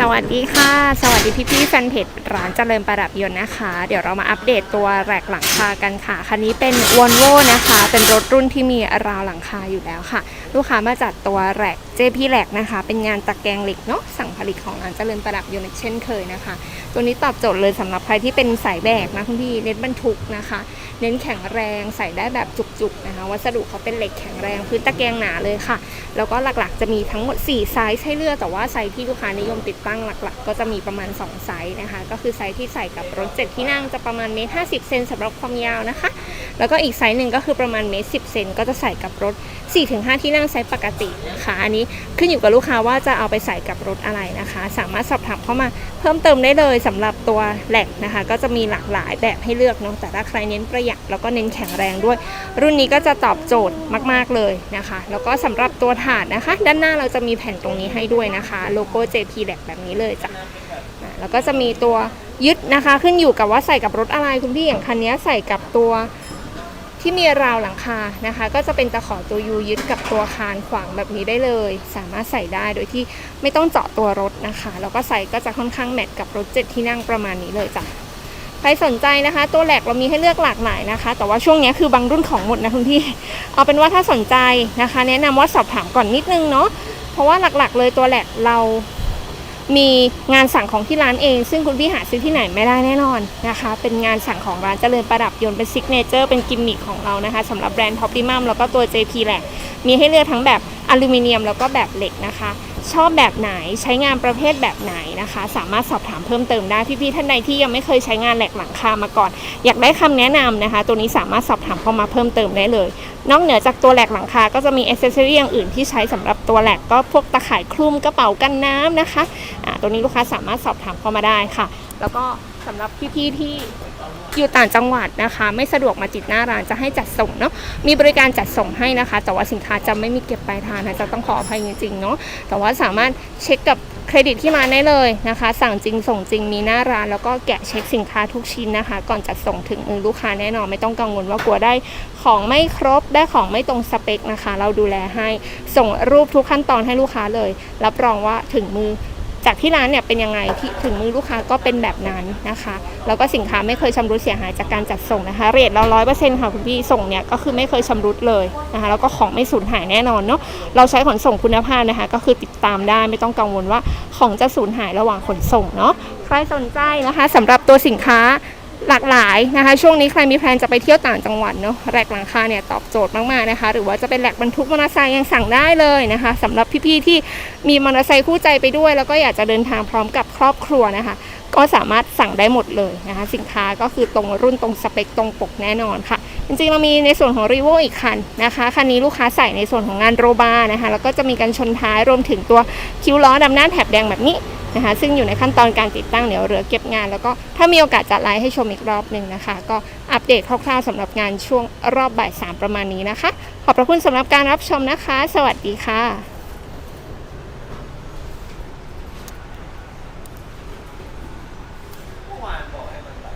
สวัสดีค่ะ สวัสดีพี่พี่ๆแฟนเพจ ร้านเจริญประดับยนต์นะคะ เดี๋ยวเรามาอัปเดตตัวแรกหลังคากันค่ะ คันนี้เป็น v o l v o นะคะ เป็นรถรุ่นที่มีราวหลังคาอยู่แล้วค่ะ ลูกค้ามาจัดตัวแรก JP แรกนะคะ เป็นงานตะแกรงเหล็กเนาะ สั่งผลิตของร้านเจริญประดับยนต์เช่นเคยนะคะ ตัวนี้ตอบโจทย์เลยสำหรับใครที่เป็นสายแบกนะคุณพี่ เน้นบรรทุกนะคะ เน้นแข็งแรงใส่ได้แบบจุกๆนะคะ วัสดุเขาเป็นเหล็กแข็งแรงพื้นตะแกรงหนาเลยค่ะ แล้วก็หลักๆ จะมีทั้งหมด4ไซส์ให้เลือก แต่ว่าไซส์ที่ลูกค้านิยมติดตั้งหลัก ๆ ก็จะมีประมาณ2ไซส์นะคะ ก็คือไซส์ที่ใส่กับรถ7ที่นั่งจะประมาณเมตรห้เซนสำหรับความยาวนะคะ แล้วก็อีกไซส์หนึ่งก็คือประมาณเมตรสิเซนก็จะใส่กับรถ4-5ที่นั่งไซส์ปกตินะคะอันนี้ขึ้นอยู่กับลูกค้าว่าจะเอาไปใส่กับรถอะไรนะคะ สามารถสอบถามเข้ามาเพิ่มเติมได้เลยสำหรับตัวแหลกนะคะ ก็จะมีหลากหลายแบบให้เลือกเนาะแต่ถ้าใครเน้นประหยัดแล้วก็เน้นแข็งแรงด้วย รุ่นนี้ก็จะตอบโจทย์มาก ๆเลยนะคะ แล้วก็สำหรับตัวถาดนะคะ ด้านหน้าเราจะมีแผ่นตรงนี้ให้ด้วยนะคะ โลโก้ JP แหลกแบบนี้เลยจ้ะ แล้วก็จะมีตัวยึดนะคะ ขึ้นอยู่กับว่าใส่กับรถอะไรคุณพี่อย่างคันนี้ใส่กับตัวที่มีราวหลังคานะคะ ก็จะเป็นตะขอตัวยูยึดกับตัวคานขวางแบบนี้ได้เลย สามารถใส่ได้โดยที่ไม่ต้องเจาะตัวรถนะคะแล้วก็ใส่ก็จะค่อนข้างแมทกับรถเจ็ดที่นั่งประมาณนี้เลยจ้ะใครสนใจนะคะ ตัวแหลกเรามีให้เลือกหลากหลายนะคะ แต่ว่าช่วงนี้คือบางรุ่นของหมดนะคุณพี่เอาเป็นว่าถ้าสนใจนะคะ แนะนำว่าสอบถามก่อนนิดนึงเนาะเพราะว่าหลักๆ เลยตัวแหลกเรา มีงานสั่งของที่ร้านเอง ซึ่งคุณพี่หาซื้อที่ไหนไม่ได้แน่นอนนะคะ เป็นงานสั่งของร้านเจริญประดับยนต์เป็นซิกเนเจอร์เป็นกิมมิคของเรานะคะสำหรับแบรนด์ท็อปดิมัมแล้วก็ตัว JP แหละ มีให้เลือกทั้งแบบอลูมิเนียมแล้วก็แบบเหล็กนะคะ ชอบแบบไหนใช้งานประเภทแบบไหนนะคะ สามารถสอบถามเพิ่มเติมได้พี่ๆท่านใดที่ยังไม่เคยใช้งานแหลกหลังคามาก่อน อยากได้คำแนะนำนะคะ ตัวนี้สามารถสอบถามเข้ามาเพิ่มเติมได้เลย นอกเหนือจากตัวแหลกหลังคาก็จะมีอ c เซสซอรี่อย่างอื่นที่ใช้สำหรับตัวแหลกก็พวกตะข่ายคลุมกระเป๋ากันน้ำนะคะอ่าตัวนี้ลูกค้าสามารถสอบถามเข้ามาได้ค่ะ แล้วก็สำหรับพี่ๆที่ อยู่ต่างจังหวัดนะคะ ไม่สะดวกมาติดหน้าร้านจะให้จัดส่งเนาะมีบริการจัดส่งให้นะคะ แต่ว่าสินค้าจะไม่มีเก็บปลายทางนะจะต้องขออภัยจริงๆเนาะแต่ว่าสามารถเช็คกับเครดิตที่มาได้เลยนะคะ สั่งจริงส่งจริงมีหน้าร้าน แล้วก็แกะเช็คสินค้าทุกชิ้นนะคะ ก่อนจัดส่งถึงมือลูกค้าแน่นอนไม่ต้องกังวลว่ากลัวได้ของไม่ครบได้ของไม่ตรงสเปคนะคะ เราดูแลให้ส่งรูปทุกขั้นตอนให้ลูกค้าเลย รับรองว่าถึงมือ จากที่ร้านเนี่ยเป็นยังไงที่ถึงมือลูกค้าก็เป็นแบบนั้นนะคะ แล้วก็สินค้าไม่เคยชำรุดเสียหายจากการจัดส่งนะคะเรทเราร้อยเปอร์เซ็นต์ค่ะคุณพี่ส่งเนี่ยก็คือไม่เคยชำรุดเลยนะคะแล้วก็ของไม่สูญหายแน่นอนเนาะเราใช้ขนส่งคุณภาพนะคะ ก็คือติดตามได้ไม่ต้องกังวลว่าของจะสูญหายระหว่างขนส่งเนาะใครสนใจนะคะสำหรับตัวสินค้า หลากหลายนะคะ ช่วงนี้ใครมีแพลนจะไปเที่ยวต่างจังหวัดเนาะแหลกหลังคาเนี่ยตอบโจทย์มากๆนะคะ หรือว่าจะเป็นแหลกบรรทุกมอเตอร์ไซค์ยังสั่งได้เลยนะคะสำหรับพี่ๆที่มีมอเตอร์ไซค์คู่ใจไปด้วย แล้วก็อยากจะเดินทางพร้อมกับครอบครัวนะคะ ก็สามารถสั่งได้หมดเลยนะคะ สินค้าก็คือตรงรุ่นตรงสเปคตรงปกแน่นอนค่ะ จริงๆเรามีในส่วนของรีโวอีกคันนะคะคันนี้ลูกค้าใส่ในส่วนของงานโรบาร์นะคะแล้วก็จะมีการชนท้ายรวมถึงตัวคิ้วล้อดำหน้าแถบแดงแบบนี้ นะคะ ซึ่งอยู่ในขั้นตอนการติดตั้งเดี๋ยวเหลือเก็บงาน แล้วก็ถ้ามีโอกาสจะไลฟ์ให้ชมอีกรอบหนึ่งนะคะ ก็อัปเดตคร่าวๆสำหรับงานช่วงรอบบ่ายสามประมาณนี้นะคะ ขอบพระคุณสำหรับการรับชมนะคะ สวัสดีค่ะ